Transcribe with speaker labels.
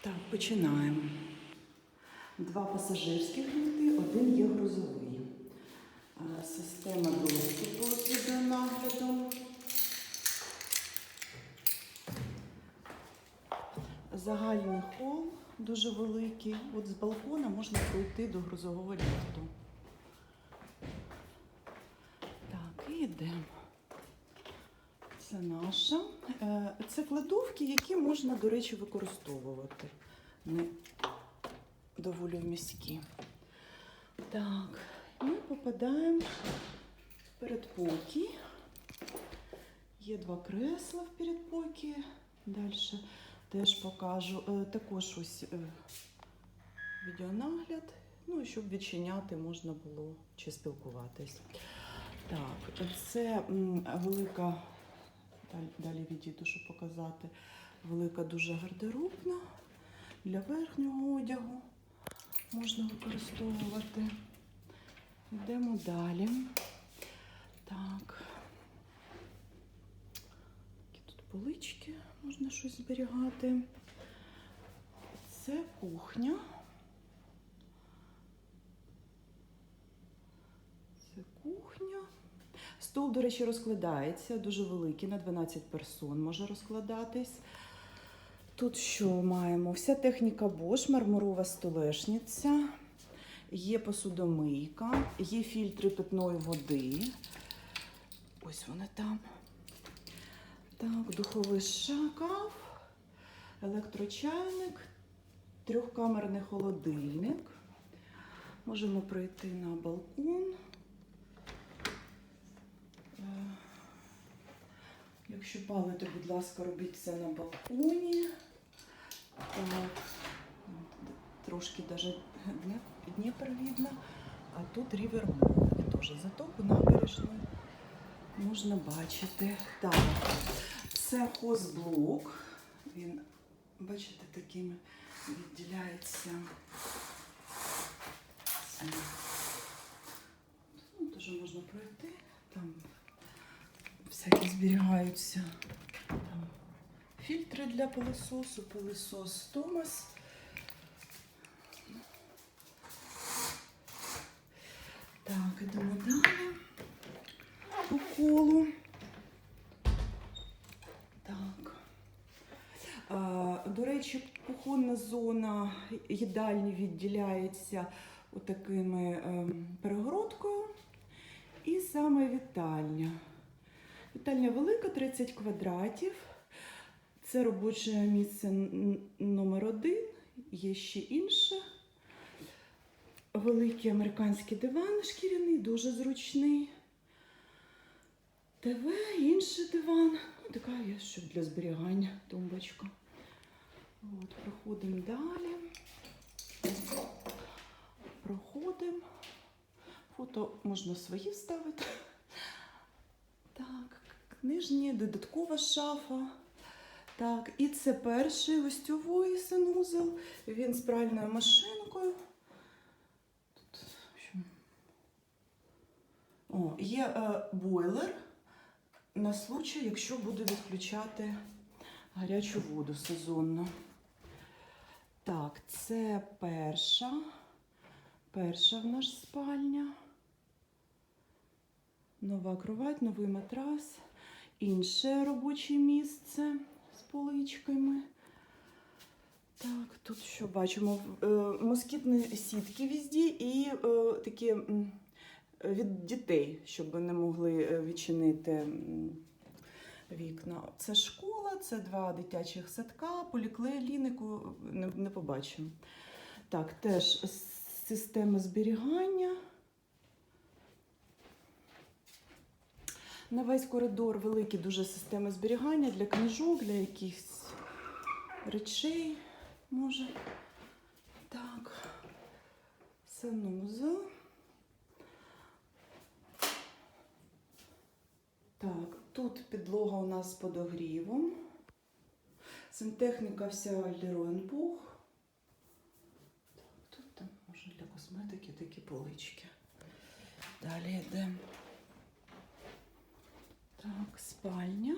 Speaker 1: Так, починаємо. Два пасажирських ліфти, один є грузовий. Е, Система доступу з відеонаглядом. Загальний хол дуже великий. От з балкона можна пройти до грузового ліфту. Так, і йдемо. Це наша. Е, Це кладовки, які можна, до речі, використовувати. Вони доволі міські. Так, ми попадаємо в передпокій. Є два кресла в передпокії. Далі теж покажу. Е, Також ось е, відеонагляд. Ну, щоб відчиняти можна було чи спілкуватись. Так, це велика, далі, відійду, щоб показати, велика дуже гардеробна для верхнього одягу можна використовувати. Йдемо далі. Так. Такі тут полички, можна щось зберігати. Це кухня. Це кухня. Стол, до речі, розкладається, дуже великий, на 12 персон може розкладатись. Тут що маємо? Вся техніка Bosch, мармурова столешниця, є посудомийка, є фільтри питної води. Ось вони там. Так, духовий шкаф, електрочайник, трьохкамерний холодильник. Можемо пройти на балкон. Якщо палите, будь ласка, робіть це на балконі. Так, трошки Дніп- Дніпр видно, а тут рівер теж затоку набережної можна бачити. Так, це хозблок. Він, бачите, такими відділяється. Ну, можна пройти. Там всякі зберігаються там, фільтри для пилососу, пилосос Томас. Так, ідемо далі по колу. Так. А, до речі, кухонна зона їдальні відділяється отакими ем, перегородкою. І саме вітальня. Вітальня велика, 30 квадратів. Це робоче місце номер один. Є ще інше. Великий американський диван шкіряний, дуже зручний. ТВ, інший диван. Ну, така є, щоб для зберігання тумбочка. От, проходимо далі. Проходимо. Фото можна свої ставити. Так, книжні, додаткова шафа. Так, і це перший гостьовий санузел. Він з пральною машинкою. Тут, О, є е, бойлер на случай, якщо буде відключати гарячу воду сезонно. Так, це перша. Перша в нас спальня. Нова кровать, новий матрас. Інше робоче місце з поличками. Так, тут що бачимо? Е, Москітні сітки везде і е, такі від дітей, щоб не могли е, відчинити вікна. Це школа, це два дитячих садка, поліклініку не, побачимо. Так, теж система зберігання. На весь коридор великі дуже системи зберігання для книжок, для якихось речей. Може. Так. Санузел. Так, тут підлога у нас з подогрівом. Сантехніка вся Леруенбух. Так, тут там може для косметики такі полички. Далі йдемо. Спальня.